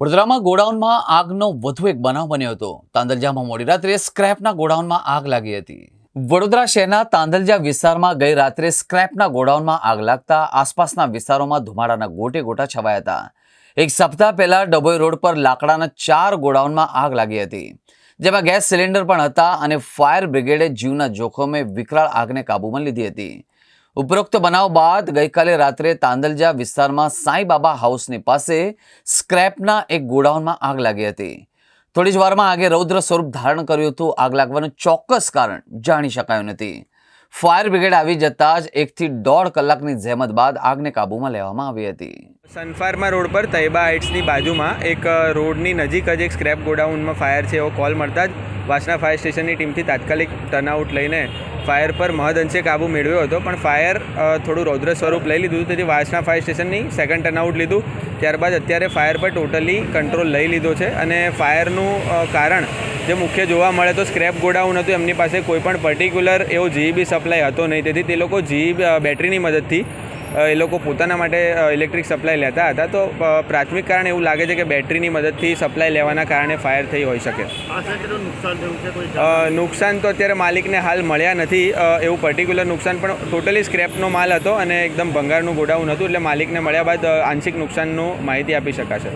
વડોદરામાં ગોડાઉનમાં આગનો વધુ એક બનાવ બન્યો હતો. તાંદલજામાં મોડી રાત્રે સ્ક્રેપના ગોડાઉનમાં આગ લાગી હતી. વડોદરા શહેરના તાંદલજા વિસ્તારમાં ગઈ રાત્રે સ્ક્રેપના ગોડાઉનમાં આગ લાગતા આસપાસના વિસ્તારોમાં ધુમાડાના ગોટે ગોટા છવાયા હતા. એક સપ્તાહ પહેલા ડભોઈ રોડ પર લાકડાના ચાર ગોડાઉનમાં આગ લાગી હતી. જેમાં ગેસ સિલિન્ડર પણ હતા અને ફાયર બ્રિગેડે જીવના જોખમે વિકરાળ આગને કાબૂમાં લીધી હતી. ઉપરોક્ત બનાવ બાદ ગઈકાલે રાત્રે તાંદલજા વિસ્તારમાં સાંઈબાબા હાઉસની પાસે સ્ક્રેપના એક ગોડાઉનમાં આગ લાગી હતી. થોડી જ વારમાં આગે રૌદ્ર સ્વરૂપ ધારણ કર્યું હતું. આગ લાગવાનું ચોક્કસ કારણ જાણી શકાયું નથી. ફાયર બ્રિગેડ આવી જતા જ એકથી દોઢ કલાકની જહેમત બાદ આગને કાબૂમાં લેવામાં આવી હતી. સનફાર્મા રોડ પર તૈબા હાઇટ્સની બાજુમાં એક રોડની નજીક જ એક સ્ક્રેપ ગોડાઉનમાં ફાયર છે એવો કોલ મળતા જ વાસના ફાયર સ્ટેશનની ટીમથી તાત્કાલિક ટર્નઆઉટ લઈને ફાયર પર મહદઅંશે કાબુ મેળવ્યો હતો. પણ ફાયર થોડું રૌદ્ર સ્વરૂપ લઈ લીધું. તેથી વાસના ફાયર સ્ટેશનની સેકન્ડ ટર્નઆઉટ લીધું. ત્યારબાદ અત્યારે ફાયર પર ટોટલી કંટ્રોલ લઈ લીધો છે. અને ફાયરનું કારણ જે મુખ્ય જોવા મળે તો સ્ક્રેપ ગોડાઉન હતું. એમની પાસે કોઈ પણ પર્ટિક્યુલર એવો જીઈબી સપ્લાય હતો નહીં. તેથી તે લોકો જીઈ બેટરીની મદદથી એ લોકો પોતાના માટે ઇલેક્ટ્રિક સપ્લાય લેતા હતા. તો પ્રાથમિક કારણ એવું લાગે છે કે બેટરીની મદદથી સપ્લાય લેવાના કારણે ફાયર થઈ હોઈ શકે. નુકસાન તો અત્યારે માલિકને હાલ મળ્યા નથી. એવું પર્ટિક્યુલર નુકસાન પણ ટોટલી સ્ક્રેપનો માલ હતો અને એકદમ ભંગારનું ગોડાઉન હતું એટલે માલિકને મળ્યા બાદ આંશિક નુકસાનનું માહિતી આપી શકાશે.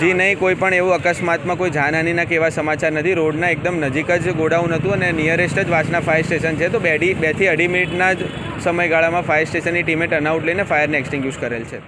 જી નહીં કોઈ પણ એવું અકસ્માતમાં કોઈ જાનહાનિના કેવા સમાચાર નથી. રોડના એકદમ નજીક જ ગોડાઉન હતું અને નિયરેસ્ટ જ વાસના ફાયર સ્ટેશન છે. તો બેડી બેથી અઢી મિનિટના જ સમયગાળામાં ફાયર સ્ટેશનની ટીમે ટર્નઆઉટ લઈને ફાયરને એક્સટિંગ્યુશ કરેલ છે.